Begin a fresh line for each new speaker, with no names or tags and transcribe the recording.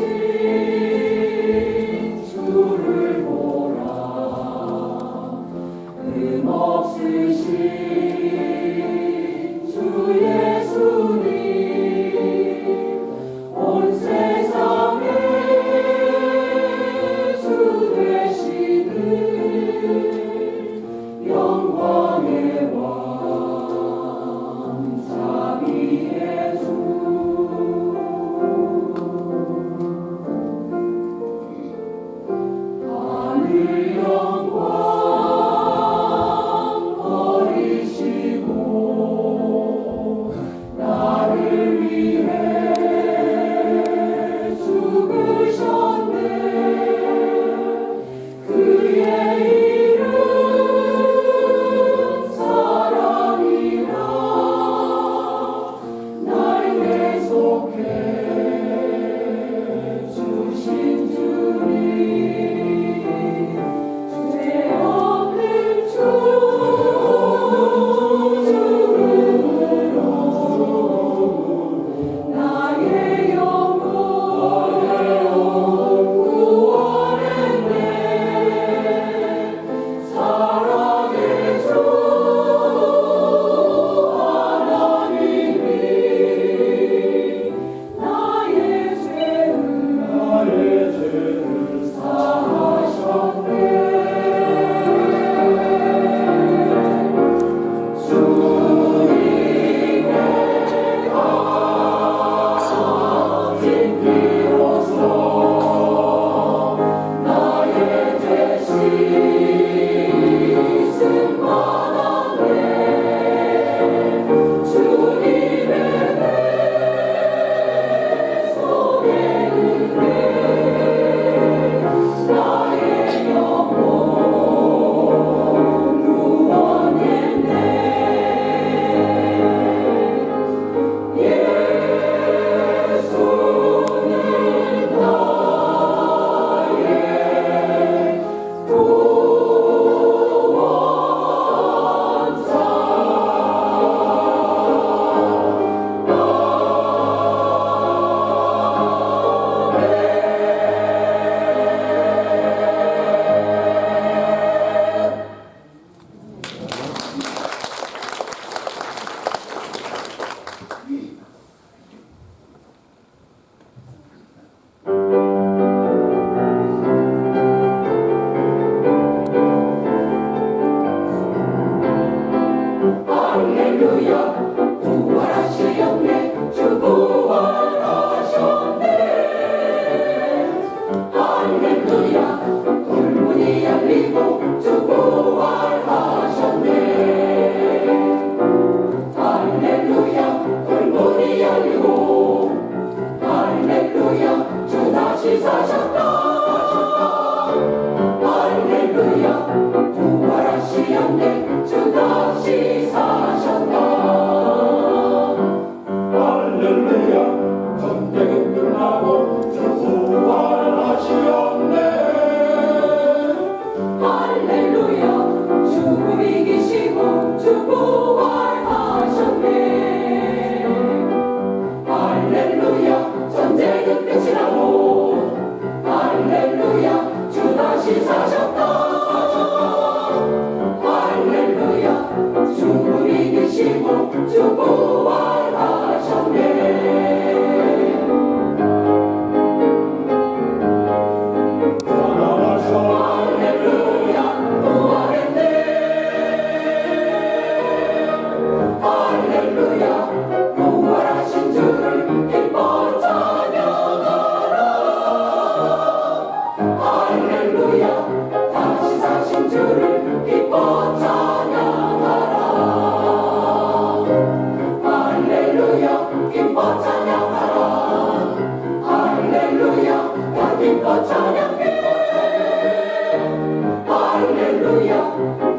Jesus. Hallelujah. Yeah. 주님이 계시고 주보와 힘껏 찬양하라. 할렐루야 다 힘껏 찬양해 할렐루야.